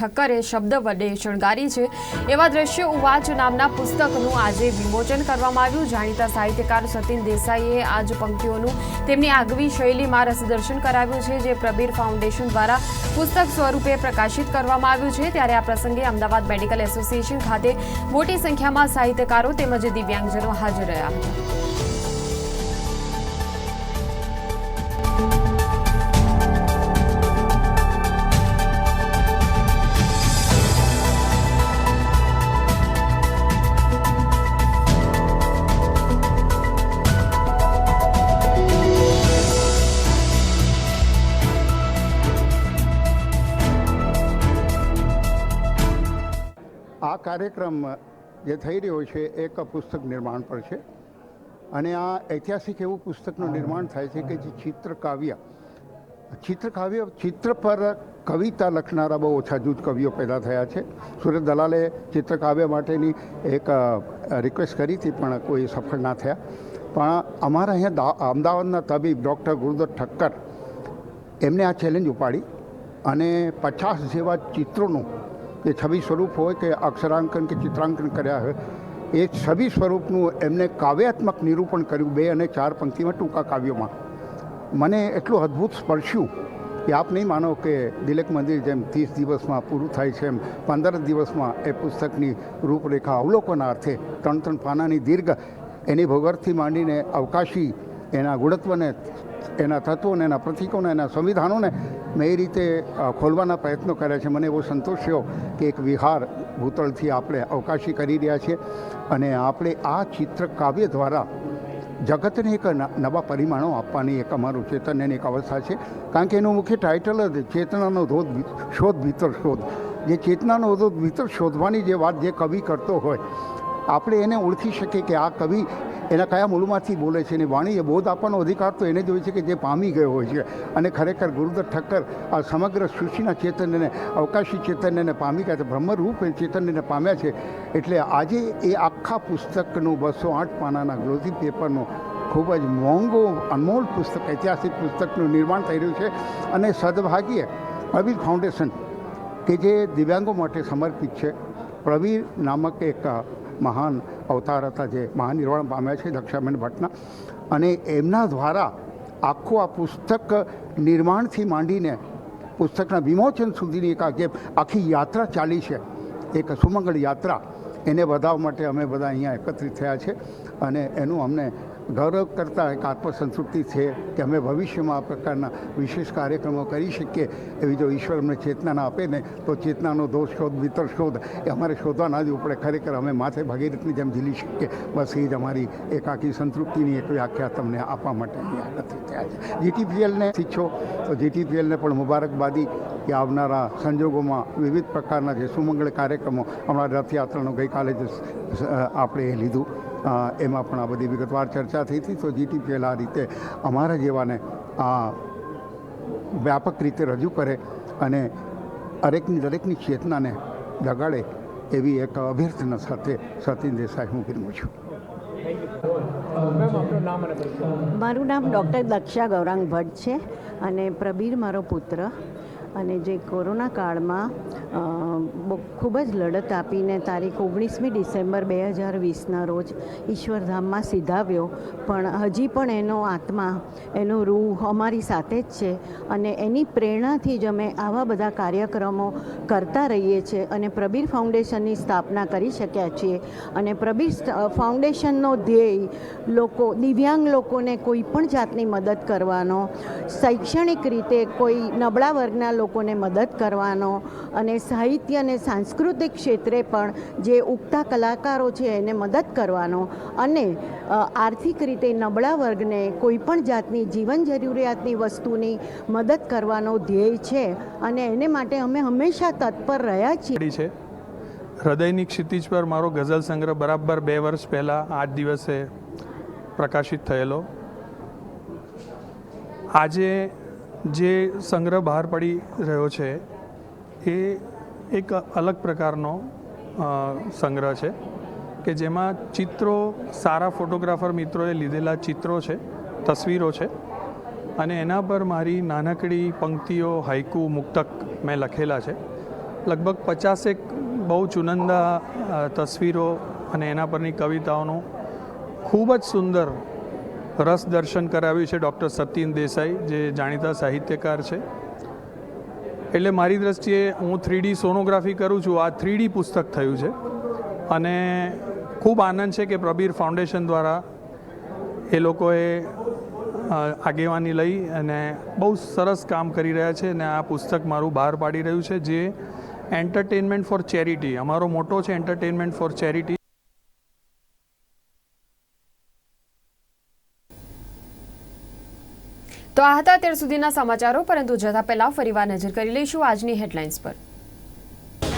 ઠક્કરે શબ્દ વડે શણગારી છે. એવા દ્રશ્યો ઉવાચ નામના પુસ્તકનું આજે વિમોચન કરવામાં આવ્યું. જાણીતા સાહિત્યકાર સતીન દેસાઈએ આજ પંક્તિઓનું તેમની આગવી શૈલીમાં રસદર્શન કરાવ્યું છે, જે પ્રબીર ફાઉન્ડેશન દ્વારા પુસ્તક સ્વરૂપે પ્રકાશિત કરવામાં આવ્યું છે. ત્યારે આ પ્રસંગે અમદાવાદ મેડિકલ એસોસિએશન ખાતે મોટી સંખ્યામાં સાહિત્યકારો તેમજ દિવ્યાંગજનો હાજર રહ્યા. હતા કાર્યક્રમ જે થઈ રહ્યો છે એક પુસ્તક નિર્માણ પર છે. અને આ ઐતિહાસિક એવું પુસ્તકનું નિર્માણ થાય છે કે જે ચિત્રકાવ્ય ચિત્રકાવ્ય ચિત્ર પર કવિતા લખનારા બહુ ઓછા જૂથ કવિઓ પેદા થયા છે. સુરત દલાલે ચિત્રકાવ્ય માટેની એક રિક્વેસ્ટ કરી હતી પણ કોઈ સફળ ના થયા. પણ અમારા અહીંયા અમદાવાદના તબીબ ડૉક્ટર ગુરુદત્ત ઠક્કર એમને આ ચેલેન્જ ઉપાડી અને પચાસ જેવા ચિત્રોનું જે છબી સ્વરૂપ હોય કે અક્ષરાંકન કે ચિત્રાંકન કર્યા હોય, એ છબી સ્વરૂપનું એમને કાવ્યાત્મક નિરૂપણ કર્યું બે અને ચાર પંક્તિમાં ટૂંકા કાવ્યોમાં. મને એટલું અદ્ભુત સ્પર્શ્યું કે આપ નહીં માનો કે દિલક મંદિર જેમ ત્રીસ દિવસમાં પૂરું થાય છે એમ, પંદર દિવસમાં એ પુસ્તકની રૂપરેખા અવલોકનાર્થે ત્રણ ત્રણ પાનાની દીર્ઘ, એની ભોગરથી માંડીને અવકાશી એના ગુણત્વને એના તત્વોને એના પ્રતિકોને એના સંવિધાનોને મેં એ રીતે ખોલવાના પ્રયત્નો કર્યા છે. મને એવો સંતોષ થયો કે એક વિહાર ભૂતળથી આપણે અવકાશી કરી રહ્યા છીએ અને આપણે આ ચિત્ર કાવ્ય દ્વારા જગતને એક નવા પરિમાણો આપવાની એક અમારું ચેતનની એક અવસ્થા છે. કારણ કે એનું મુખ્ય ટાઇટલ જ ચેતનાનો ધોધ શોધ ભીતર શોધ. જે ચેતનાનો ધોધ ભીતર શોધવાની જે વાત જે કવિ કરતો હોય, આપણે એને ઓળખી શકીએ કે આ કવિ એના કયા મૂળમાંથી બોલે છે અને વાણીએ બોધ આપવાનો અધિકાર તો એને જ હોય છે કે જે પામી ગયો હોય છે. અને ખરેખર ગુરુદત્ત ઠક્કર આ સમગ્ર સૃષ્ટિના ચેતનને અવકાશી ચેતનને પામી ગયા છે. બ્રહ્મરૂપ ચેતનને પામ્યા છે. એટલે આજે એ આખા પુસ્તકનું બસો આઠ પાનાના ગ્લોસી પેપરનું ખૂબ જ મોંઘો, અનમોલ પુસ્તક, ઐતિહાસિક પુસ્તકનું નિર્માણ થઈ રહ્યું છે. અને સદભાગ્યે પ્રવીર ફાઉન્ડેશન, કે જે દિવ્યાંગો માટે સમર્પિત છે, પ્રવીર નામક એક મહાન અવતાર હતા જે મહાનિર્વાણ પામ્યા છે દક્ષાબેન ભટ્ટના. અને એમના દ્વારા આખું આ પુસ્તક નિર્માણથી માંડીને પુસ્તકના વિમોચન સુધીની એક આખી યાત્રા ચાલી છે, એક સુમંગળ યાત્રા, એને વધારવા માટે અમે બધા અહીંયા એકત્રિત થયા છે અને એનું અમને ગૌરવ કરતા એક આત્મસંતૃપ્તિ છે કે અમે ભવિષ્યમાં આ પ્રકારના વિશેષ કાર્યક્રમો કરી શકીએ એવી જો ઈશ્વર અમને ચેતનાના આપે ને, તો ચેતનાનો દોષ શોધ, વિતર શોધ એ અમારે શોધવા ના ઉપડે. પડે ખરેખર અમે માથે ભગીરથની જેમ ઝીલી શકીએ. બસ એ જ અમારી એકાકી સંતૃપ્તિની એક વ્યાખ્યા તમને આપવા માટે નથી થયા છે. જીટીપીએલને શીખો. તો જીટીપીએલને પણ મુબારકબાદી કે આવનારા સંજોગોમાં વિવિધ પ્રકારના જે સુમંગળ કાર્યક્રમો હમણાં રથયાત્રાનો ગઈકાલે જ આપણે એ લીધું. એમાં પણ આ બધી વિગતવાર ચર્ચા થઈ હતી. તો જીટીપીએલ આ રીતે અમારા જેવાને આ વ્યાપક રીતે રજૂ કરે અને દરેકની દરેકની ચેતનાને જગાડે એવી એક અભ્યર્થના સાથે સતીન દેસાઈ હું વિરમું છું. મારું નામ ડૉક્ટર દક્ષા ગૌરાંગ ભટ્ટ છે અને પ્રબીર મારો પુત્ર. અને જે કોરોના કાળમાં ખૂબ જ લડત આપીને તારીખ ઓગણીસમી ડિસેમ્બર બે હજાર વીસના રોજ ઈશ્વરધામમાં સીધાવ્યો. પણ હજી પણ એનો આત્મા, એનો રૂહ અમારી સાથે જ છે અને એની પ્રેરણાથી જ અમે આવા બધા કાર્યક્રમો કરતા રહીએ છીએ અને પ્રબીર ફાઉન્ડેશનની સ્થાપના કરી શક્યા છીએ. અને પ્રબીર ફાઉન્ડેશનનો ધ્યેય લોકો, દિવ્યાંગ લોકોને કોઈ પણ જાતની મદદ કરવાનો, શૈક્ષણિક રીતે કોઈ નબળા વર્ગના લોકોને મદદ કરવાનો અને સાહિત્ય અને સાંસ્કૃતિક ક્ષેત્રે પણ જે ઉગતા કલાકારો છે એને મદદ કરવાનો અને આર્થિક રીતે નબળા વર્ગને કોઈપણ જાતની જીવન જરૂરિયાતની વસ્તુની મદદ કરવાનો ધ્યેય છે અને એને માટે અમે હંમેશા તત્પર રહ્યા છીએ. હૃદયની ક્ષિતિજ પર મારો ગઝલ સંગ્રહ બરાબર બે વર્ષ પહેલાં આઠ દિવસે પ્રકાશિત થયેલો. આજે જે સંગ્રહ બહાર પડી રહ્યો છે, એ એક અલગ પ્રકારનો સંગ્રહ છે કે જેમાં ચિત્રો સારા ફોટોગ્રાફર મિત્રોએ લીધેલા ચિત્રો છે, તસવીરો છે અને એના પર મારી નાનકડી પંક્તિઓ હાઈકુ મુક્તક મેં લખેલા છે. લગભગ પચાસેક બહુ ચુનંદા તસવીરો અને એના પરની કવિતાઓનું ખૂબ જ સુંદર રસ દર્શન કરાવ્યું છે ડૉક્ટર સતીન દેસાઈ, જે જાણીતા સાહિત્યકાર છે. એટલે મારી દ્રષ્ટિએ હું થ્રીડી સોનોગ્રાફી કરું છું. આ થ્રીડી પુસ્તક થયું છે. અને ખૂબ આનંદ છે કે પ્રબીર ફાઉન્ડેશન દ્વારા એ લોકોએ આગેવાની લઈ અને બહુ સરસ કામ કરી રહ્યા છે અને આ પુસ્તક મારું બહાર પાડી રહ્યું છે, જે એન્ટરટેનમેન્ટ ફોર ચેરિટી અમારો મોટો છે એન્ટરટેનમેન્ટ ફોર ચેરિટી તો આ હતા અત્યાર સુધીના સમાચારો, પરંતુ જતા પહેલા ફરીવાર નજર કરી લઈશું આજની હેડલાઇન્સ પર.